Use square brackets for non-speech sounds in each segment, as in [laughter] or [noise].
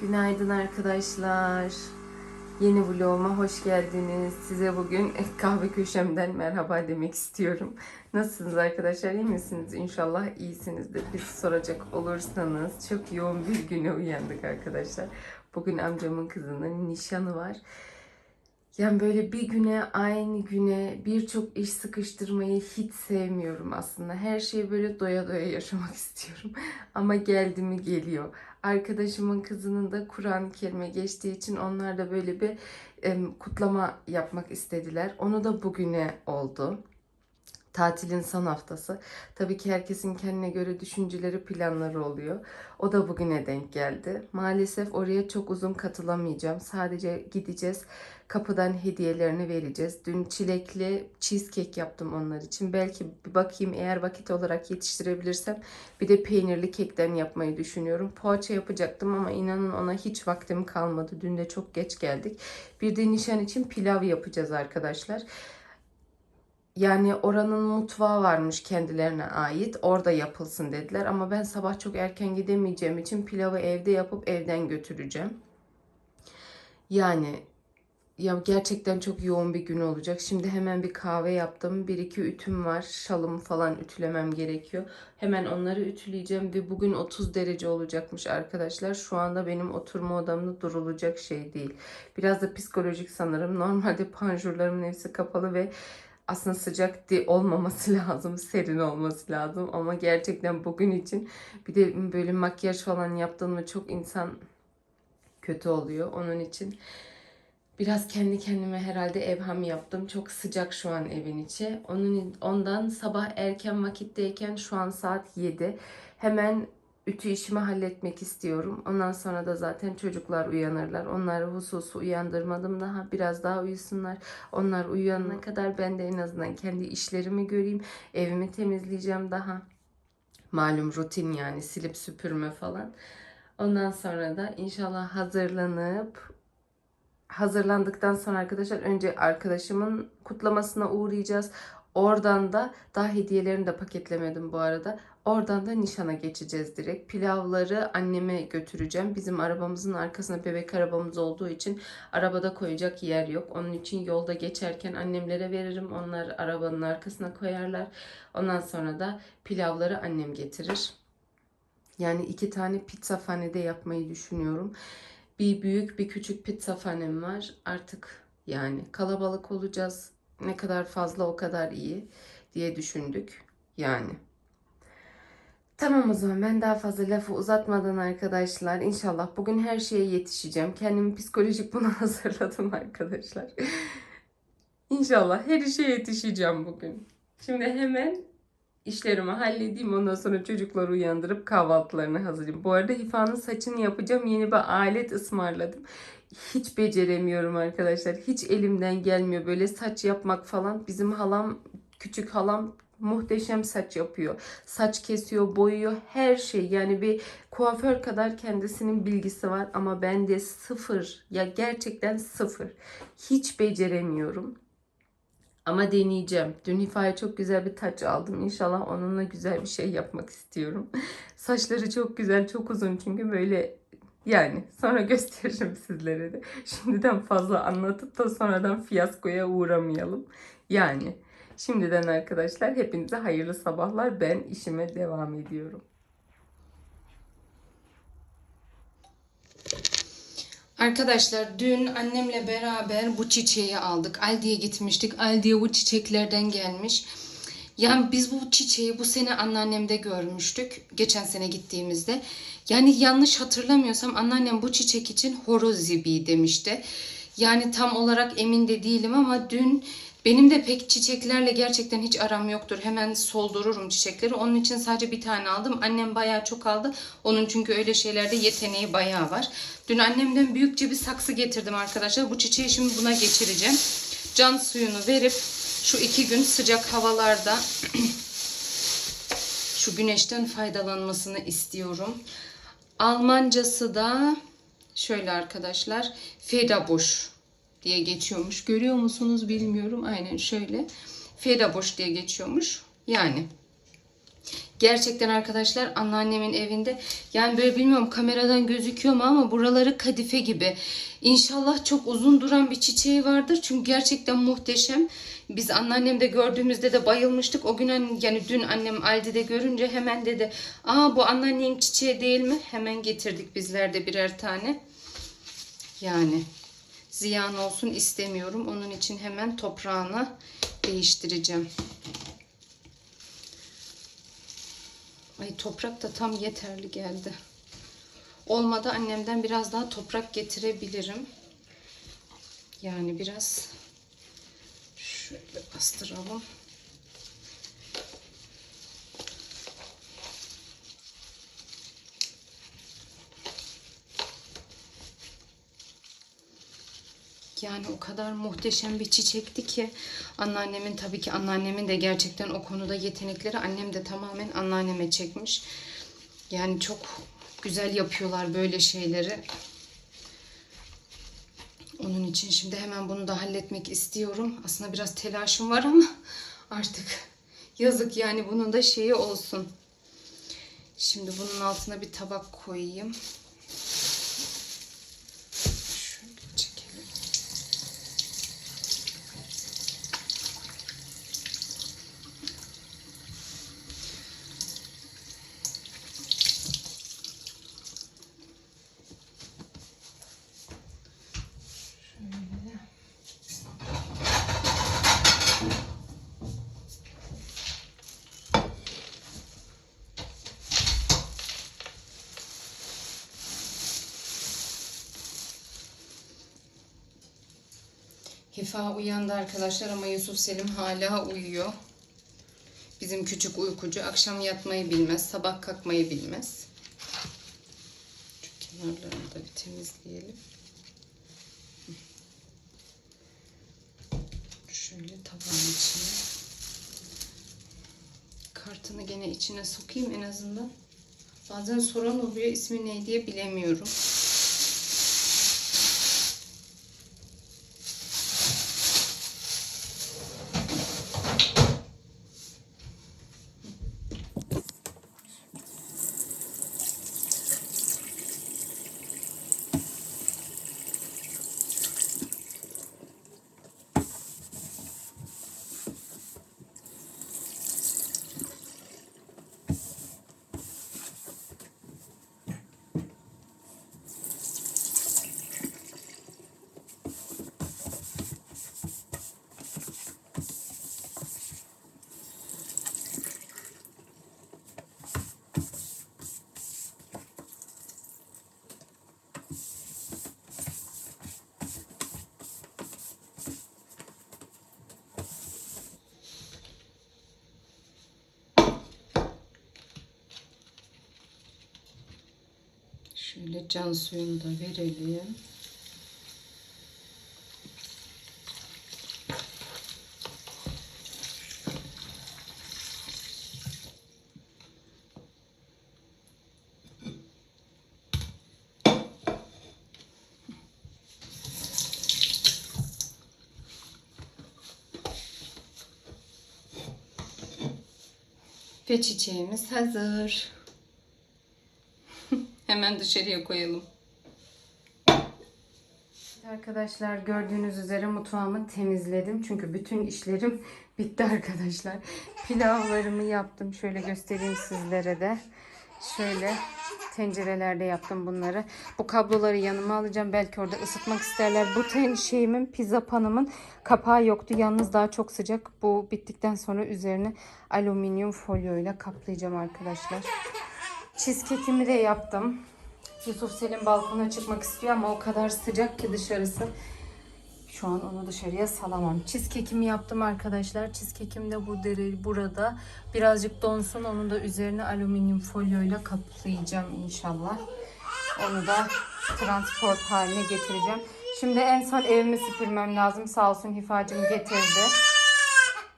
Günaydın arkadaşlar. Yeni vloguma hoş geldiniz. Size bugün kahve köşemden merhaba demek istiyorum. Nasılsınız arkadaşlar? İyi misiniz? İnşallah iyisinizdir. Bizi soracak olursanız çok yoğun bir güne uyandık arkadaşlar. Bugün amcamın kızının nişanı var. Yani böyle bir güne, aynı güne birçok iş sıkıştırmayı hiç sevmiyorum aslında. Her şeyi böyle doya doya yaşamak [laughs] istiyorum. Ama geldi mi geliyor. Arkadaşımın kızının da Kur'an-ı Kerim'e geçtiği için onlar da böyle bir kutlama yapmak istediler. Onu da bugüne oldu. Tatilin son haftası. Tabii ki herkesin kendine göre düşünceleri, planları oluyor. O da bugüne denk geldi. Maalesef oraya çok uzun katılamayacağım. Sadece gideceğiz. Kapıdan hediyelerini vereceğiz. Dün çilekli cheesecake yaptım onlar için. Belki bir bakayım eğer vakit olarak yetiştirebilirsem bir de peynirli kekten yapmayı düşünüyorum. Poğaça yapacaktım ama inanın ona hiç vaktim kalmadı. Dün de çok geç geldik. Bir de nişan için pilav yapacağız arkadaşlar. Yani oranın mutfağı varmış kendilerine ait. Orada yapılsın dediler. Ama ben sabah çok erken gidemeyeceğim için pilavı evde yapıp evden götüreceğim. Yani ya gerçekten çok yoğun bir gün olacak. Şimdi hemen bir kahve yaptım. Bir iki ütüm var. Şalımı falan ütülemem gerekiyor. Hemen onları ütüleyeceğim ve bugün 30 derece olacakmış arkadaşlar. Şu anda benim oturma odamda durulacak şey değil. Biraz da psikolojik sanırım. Normalde panjurlarımın hepsi kapalı ve aslında sıcak olmaması [laughs] lazım, serin olması lazım ama gerçekten bugün için bir de böyle makyaj falan yaptın mı çok insan kötü oluyor. Onun için biraz kendi kendime herhalde evham yaptım. Çok sıcak şu an evin içi. Onun ondan sabah erken vakitteyken şu an saat 7. Hemen ütü işimi halletmek istiyorum. Ondan sonra da zaten çocuklar uyanırlar. Onları hususu uyandırmadım daha. Biraz daha uyusunlar. Onlar uyanana kadar ben de en azından kendi işlerimi göreyim. Evimi temizleyeceğim daha. Malum rutin yani silip süpürme falan. Ondan sonra da inşallah hazırlanıp hazırlandıktan sonra arkadaşlar önce arkadaşımın kutlamasına uğrayacağız. Oradan da daha hediyelerini de paketlemedim bu arada. Oradan da nişana geçeceğiz direkt. Pilavları anneme götüreceğim. Bizim arabamızın arkasında bebek arabamız olduğu için arabada koyacak yer yok. Onun için yolda geçerken annemlere veririm. Onlar arabanın arkasına koyarlar. Ondan sonra da pilavları annem getirir. Yani iki tane pizza fanede yapmayı düşünüyorum. Bir büyük bir küçük pizza fanem var. Artık yani kalabalık olacağız. Ne kadar fazla o kadar iyi diye düşündük. Yani. Tamam o zaman ben daha fazla lafı uzatmadan arkadaşlar inşallah bugün her şeye yetişeceğim. Kendimi psikolojik buna [laughs] hazırladım arkadaşlar. İnşallah her işe yetişeceğim bugün. Şimdi hemen işlerimi halledeyim ondan sonra çocukları uyandırıp kahvaltılarını hazırlayayım. Bu arada Hifa'nın saçını yapacağım. Yeni bir alet ısmarladım. Hiç beceremiyorum arkadaşlar. Hiç elimden gelmiyor böyle saç yapmak falan. Bizim halam, küçük halam muhteşem saç yapıyor. Saç kesiyor, boyuyor, her şey. Yani bir kuaför kadar kendisinin bilgisi var ama bende sıfır. Ya gerçekten sıfır. Hiç beceremiyorum. Ama deneyeceğim. Dün Hifa'ya çok güzel bir taç aldım. İnşallah onunla güzel bir şey yapmak istiyorum. [laughs] Saçları çok güzel, çok uzun çünkü böyle yani sonra [laughs] gösteririm sizlere de. Şimdiden fazla anlatıp da sonradan fiyaskoya uğramayalım. Yani şimdiden arkadaşlar hepinize hayırlı sabahlar. Ben işime devam ediyorum. Arkadaşlar dün annemle beraber bu çiçeği aldık. Aldi'ye gitmiştik. Aldi'ye bu çiçeklerden gelmiş. Yani biz bu çiçeği bu sene anneannemde görmüştük. Geçen sene gittiğimizde. Yani yanlış hatırlamıyorsam anneannem bu çiçek için horoz zibi demişti. Yani tam olarak emin de değilim ama dün benim de pek çiçeklerle gerçekten hiç aram yoktur. Hemen soldururum çiçekleri. Onun için sadece bir tane aldım. Annem bayağı çok aldı. Onun çünkü öyle şeylerde yeteneği bayağı var. Dün annemden büyükçe bir saksı getirdim arkadaşlar. Bu çiçeği şimdi buna geçireceğim. Can suyunu verip şu iki gün sıcak havalarda [clears throat] şu güneşten faydalanmasını istiyorum. Almancası da şöyle arkadaşlar. Fedaboş diye geçiyormuş. Görüyor musunuz bilmiyorum. Aynen şöyle. Fedaboş diye geçiyormuş. Yani Gerçekten arkadaşlar anneannemin evinde yani böyle bilmiyorum kameradan gözüküyor mu ama buraları kadife gibi. İnşallah çok uzun duran bir çiçeği vardır. Çünkü gerçekten muhteşem. Biz anneannemde gördüğümüzde de bayılmıştık. O gün an- yani dün annem Aldi'de görünce hemen dedi. Aa bu anneannenin çiçeği değil mi? Hemen getirdik bizler de birer tane. Yani ziyan olsun istemiyorum. Onun için hemen toprağını değiştireceğim. Ay toprak da tam yeterli geldi. Olmadı annemden biraz daha toprak getirebilirim. Yani biraz şöyle bastıralım. Yani o kadar muhteşem bir çiçekti ki anneannemin tabii ki anneannemin de gerçekten o konuda yetenekleri annem de tamamen anneanneme çekmiş. Yani çok güzel yapıyorlar böyle şeyleri. Onun için şimdi hemen bunu da halletmek istiyorum. Aslında biraz telaşım var ama artık yazık yani bunun da şeyi olsun. Şimdi bunun altına bir tabak koyayım. Şöyle çekelim. Şöyle. Hifa uyandı arkadaşlar ama Yusuf Selim hala uyuyor. Bizim küçük uykucu akşam yatmayı bilmez, sabah kalkmayı bilmez. Şu kenarlarını da bir temizleyelim. Şöyle tabağın içine. Kartını gene içine sokayım en azından. Bazen soran oluyor ismi ne diye bilemiyorum. Şöyle can suyunu da verelim. Ve çiçeğimiz hazır. Hemen dışarıya koyalım. Arkadaşlar gördüğünüz üzere mutfağımı temizledim. Çünkü bütün işlerim [laughs] bitti arkadaşlar. Pilavlarımı yaptım. Şöyle göstereyim sizlere de. Şöyle tencerelerde yaptım bunları. Bu kabloları yanıma alacağım. Belki orada ısıtmak isterler. Bu ten şeyimin pizza panımın kapağı yoktu. Yalnız daha çok sıcak. Bu bittikten sonra üzerine alüminyum folyo ile kaplayacağım arkadaşlar. Cheesecake'imi de yaptım. Yusuf Selim balkona çıkmak istiyor ama o kadar sıcak ki dışarısı. Şu an onu dışarıya salamam. Cheesecake'imi yaptım arkadaşlar. Cheesecake'im de bu deri burada. Birazcık donsun. Onu da üzerine alüminyum folyoyla kaplayacağım inşallah. Onu da transport haline getireceğim. Şimdi en son evimi süpürmem lazım. Sağ olsun Hifacım getirdi.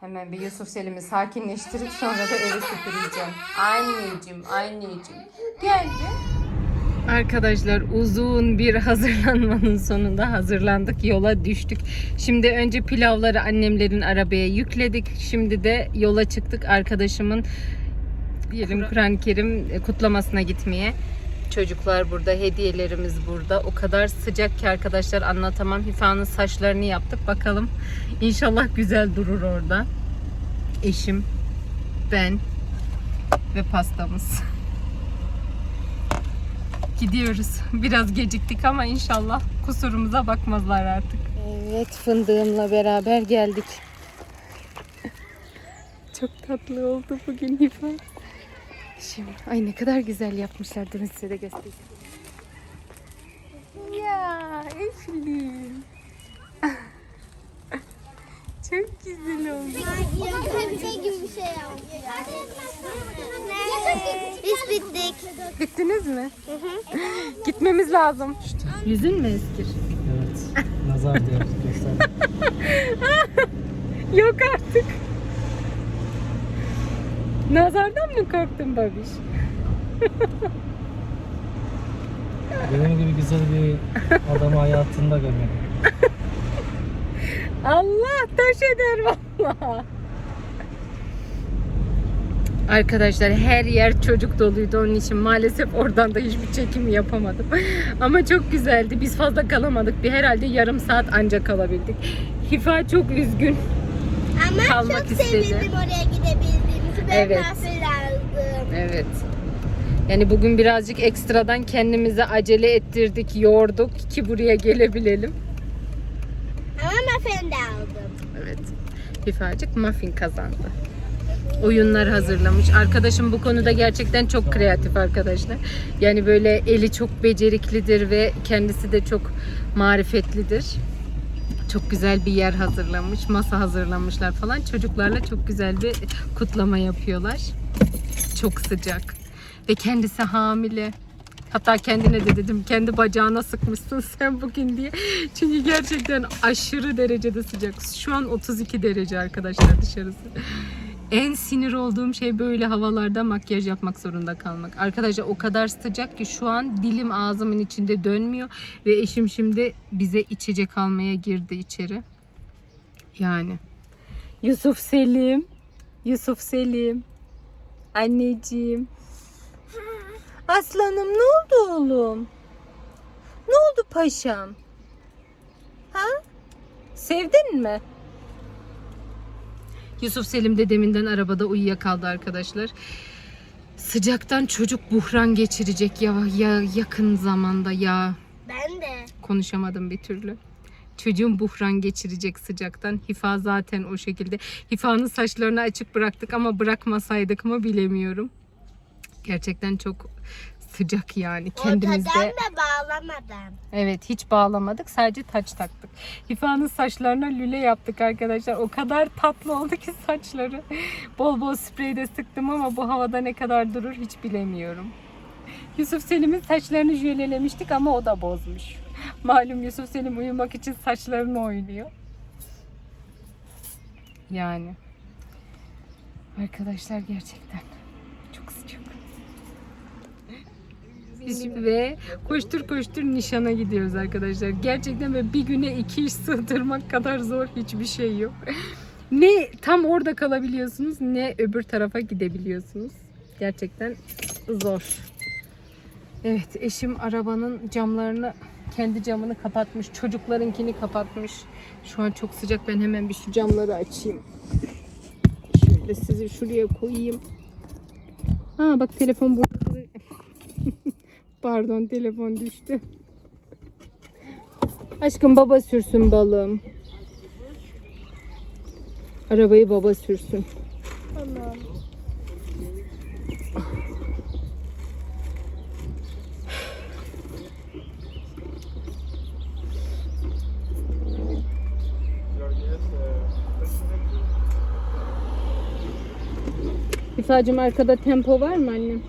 Hemen bir Yusuf Selim'i sakinleştirip sonra da evi süpüreceğim. Anneciğim, anneciğim. Geldi. Arkadaşlar uzun bir hazırlanmanın sonunda hazırlandık. Yola düştük. Şimdi önce pilavları annemlerin arabaya yükledik. Şimdi de yola çıktık. Arkadaşımın diyelim Kur'an-ı Kerim kutlamasına gitmeye. Çocuklar burada, hediyelerimiz burada. O kadar sıcak ki arkadaşlar anlatamam. Hifa'nın saçlarını yaptık. Bakalım inşallah güzel durur orada. Eşim, ben ve pastamız. Gidiyoruz. Biraz geciktik ama inşallah kusurumuza bakmazlar artık. Evet fındığımla beraber geldik. Çok tatlı oldu bugün Hifa. Şimdi ay ne kadar güzel yapmışlar. Durun size de göstereyim. Ya Eflin. Çok güzel oldu. Köfte gibi bir şey yapmış. Biz bittik. Bittiniz mi? Gitmemiz lazım. Yüzün mü eskir? Evet. Nazar diyor. [laughs] Yok artık. Nazardan mı korktun babiş? Benim gibi güzel bir adamı hayatında görmedim. [laughs] Allah taş eder valla. Arkadaşlar her yer çocuk doluydu onun için maalesef oradan da hiçbir çekim yapamadım. [laughs] Ama çok güzeldi. Biz fazla kalamadık. Bir herhalde yarım saat ancak kalabildik. Hifa çok üzgün. Ama Kalmak çok istedi. sevindim oraya Ben Evet. kahve lazım. Evet. Yani bugün birazcık ekstradan kendimize acele ettirdik, yorduk ki buraya gelebilelim. Ama muffin de aldım. Evet. Hifacık muffin kazandı. Oyunlar hazırlamış. Arkadaşım bu konuda gerçekten çok kreatif arkadaşlar. Yani böyle eli çok beceriklidir ve kendisi de çok marifetlidir. Çok güzel bir yer hazırlamış, masa hazırlamışlar falan. Çocuklarla çok güzel bir kutlama yapıyorlar. Çok sıcak. Ve kendisi hamile. Hatta kendine de dedim kendi bacağına sıkmışsın [laughs] sen bugün diye. Çünkü gerçekten aşırı derecede sıcak. Şu an 32 derece arkadaşlar dışarısı. En sinir olduğum şey böyle havalarda makyaj yapmak zorunda kalmak. Arkadaşlar o kadar sıcak ki şu an dilim ağzımın içinde dönmüyor ve eşim şimdi bize içecek almaya girdi içeri. Yani Yusuf Selim, Yusuf Selim, anneciğim. Aslanım ne oldu oğlum? Ne oldu paşam? Ha? Sevdin mi? Yusuf Selim de deminden arabada uyuyakaldı arkadaşlar. Sıcaktan çocuk buhran geçirecek ya, ya yakın zamanda ya Ben de. konuşamadım bir türlü. Çocuğum buhran geçirecek sıcaktan. Hifa zaten o şekilde. Hifa'nın saçlarını açık bıraktık ama bırakmasaydık mı bilemiyorum. Gerçekten çok sıcak yani kendimizde. Ortadan da bağlamadan. Evet hiç bağlamadık sadece taç taktık. Hifa'nın saçlarına lüle yaptık arkadaşlar. O kadar tatlı oldu ki saçları. Bol bol sprey de sıktım ama bu havada ne kadar durur hiç bilemiyorum. Yusuf Selim'in saçlarını jölelemiştik ama o da bozmuş. Malum Yusuf Selim uyumak için saçlarını oynuyor. Yani. Arkadaşlar gerçekten çok sıcak. Ve koştur koştur nişana gidiyoruz arkadaşlar. Gerçekten böyle bir güne iki iş sığdırmak kadar zor hiçbir şey yok. Ne tam orada kalabiliyorsunuz ne öbür tarafa gidebiliyorsunuz. Gerçekten zor. Evet eşim arabanın camlarını kendi camını kapatmış. Çocuklarınkini kapatmış. Şu an çok sıcak. Ben hemen bir şu camları açayım. Şöyle sizi şuraya koyayım. Ha bak telefon burada. Pardon telefon düştü. Aşkım baba sürsün balım. Arabayı baba sürsün. Tamam. İfacım arkada tempo var mı annem?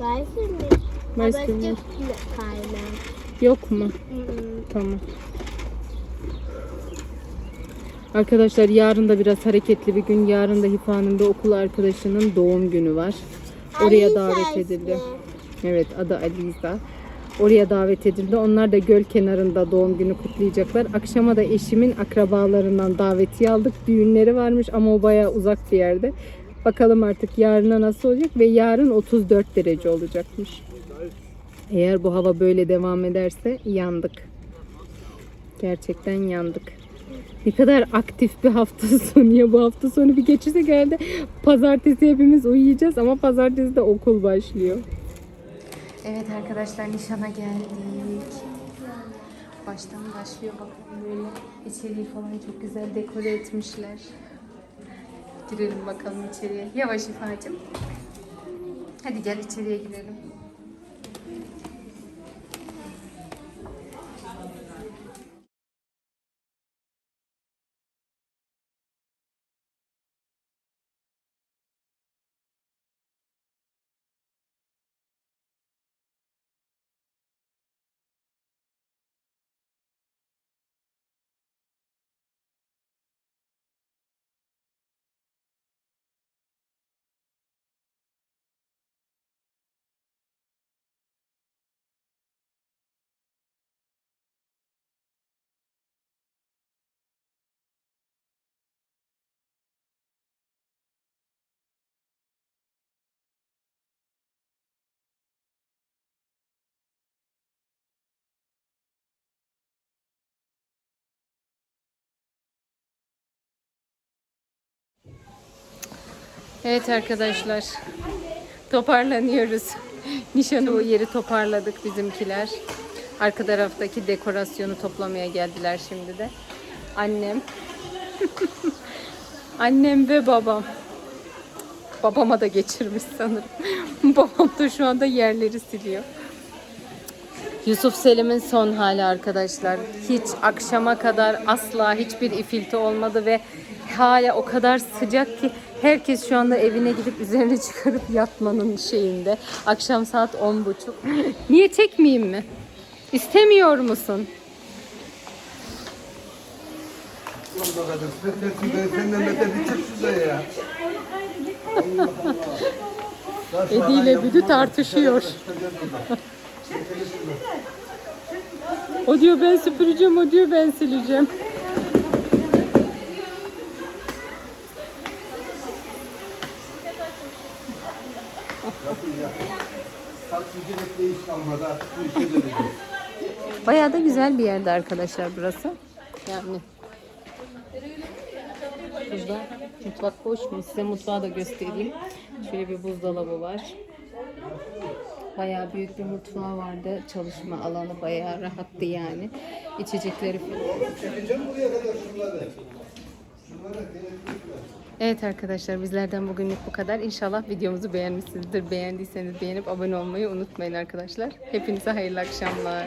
Versin mi? Mi? kaynar. Yok mu? Hı. Tamam. Arkadaşlar yarın da biraz hareketli bir gün. Yarın da Hifa'nın bir okul arkadaşının doğum günü var. Oraya Ali davet sensin. edildi. Evet adı Aliza. Oraya davet edildi. Onlar da göl kenarında doğum günü kutlayacaklar. Akşama da eşimin akrabalarından davetiye aldık. Düğünleri varmış ama o bayağı uzak bir yerde. Bakalım artık yarına nasıl olacak ve yarın 34 derece olacakmış. Eğer bu hava böyle devam ederse yandık. Gerçekten yandık. Ne kadar aktif bir hafta [laughs] sonu ya bu hafta sonu bir geçirse geldi. Pazartesi hepimiz uyuyacağız ama pazartesi de okul başlıyor. Evet arkadaşlar nişana geldik. Baştan başlıyor bakın böyle içeriği falan çok güzel dekore etmişler. Girelim bakalım içeriye. Yavaş İfa'cığım. Hadi gel içeriye girelim. Evet arkadaşlar. Toparlanıyoruz. [laughs] Nişanı o yeri toparladık bizimkiler. Arka taraftaki dekorasyonu toplamaya geldiler şimdi de. Annem. [laughs] Annem ve babam. Babama da geçirmiş sanırım. [laughs] Babam da şu anda yerleri siliyor. Yusuf Selim'in son hali arkadaşlar. Hiç akşama kadar asla hiçbir ifilti olmadı ve hala o kadar sıcak ki herkes şu anda evine gidip üzerine [laughs] çıkarıp yatmanın şeyinde. Akşam saat 10.30. [laughs] Niye çekmeyeyim mi? İstemiyor musun? [laughs] Senden beter bir çık şuraya ya. Edi ile Büdü tartışıyor. O diyor ben süpüreceğim, o diyor ben sileceğim. Bayağı da güzel bir yerde arkadaşlar burası. Yani Burada mutfak boş mu? Size mutfağı da göstereyim. Şöyle bir buzdolabı var. Bayağı büyük bir mutfağı vardı. Çalışma alanı bayağı rahattı yani. İçecekleri. Evet arkadaşlar bizlerden bugünlük bu kadar. İnşallah videomuzu beğenmişsinizdir. Beğendiyseniz beğenip abone olmayı unutmayın arkadaşlar. Hepinize hayırlı akşamlar.